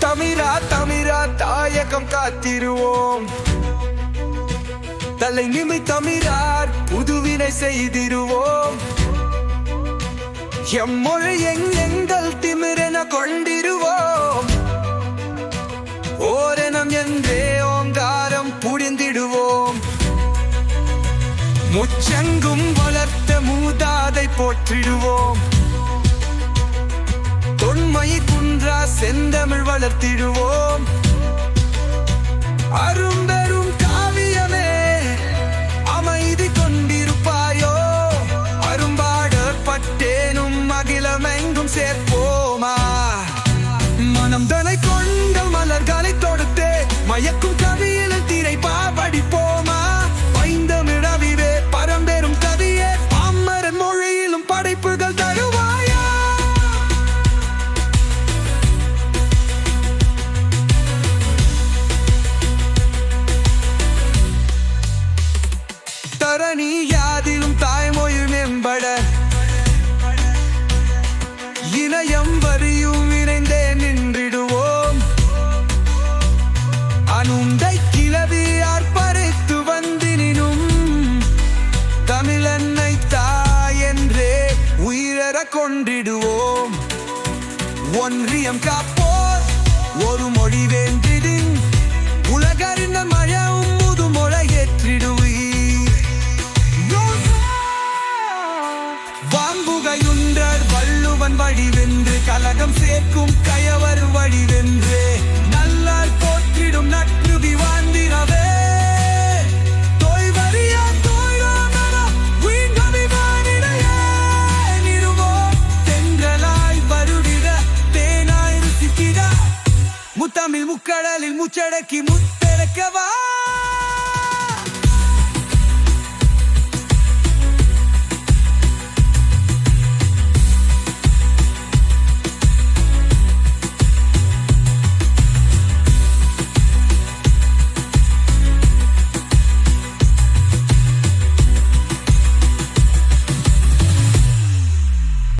தமிழா தமிழா தாயகம் காத்திருவோம். தலை நிமி தமிழார் புதுவினை செய்திருவோம் எம்மொழி எங்கள் திமிரென கொண்டிருவோம் முச்செங்கும் வளர்த்த மூதாதை போற்றிடுவோம். தொன்மை குன்றா செந்தமிழ் வளர்த்திடுவோம். அரும்பெரும் காவியமே அமைதி கொண்டிருப்பாயோ? அரும்பாடப்பட்டேனும் அகிலமெங்கும் சேர்ப்போமா? மனம் தலை கொள்ள தமிழன்னை தாய் என்றே உயிரற கொண்டிடுவோம் ஒன்றியம் காப்போர் ஒரு மொழி வேண்டிடின் உலகறிந்த மழையும் முதுமொழை ஏற்றிடுவீர். வாம்புகையுன்றர் வள்ளுவன் வழிவென்று கலகம் சேர்க்கும் முத்தமிழ் முக்கடலில் முச்சடக்கி முத்தெடுக்கவா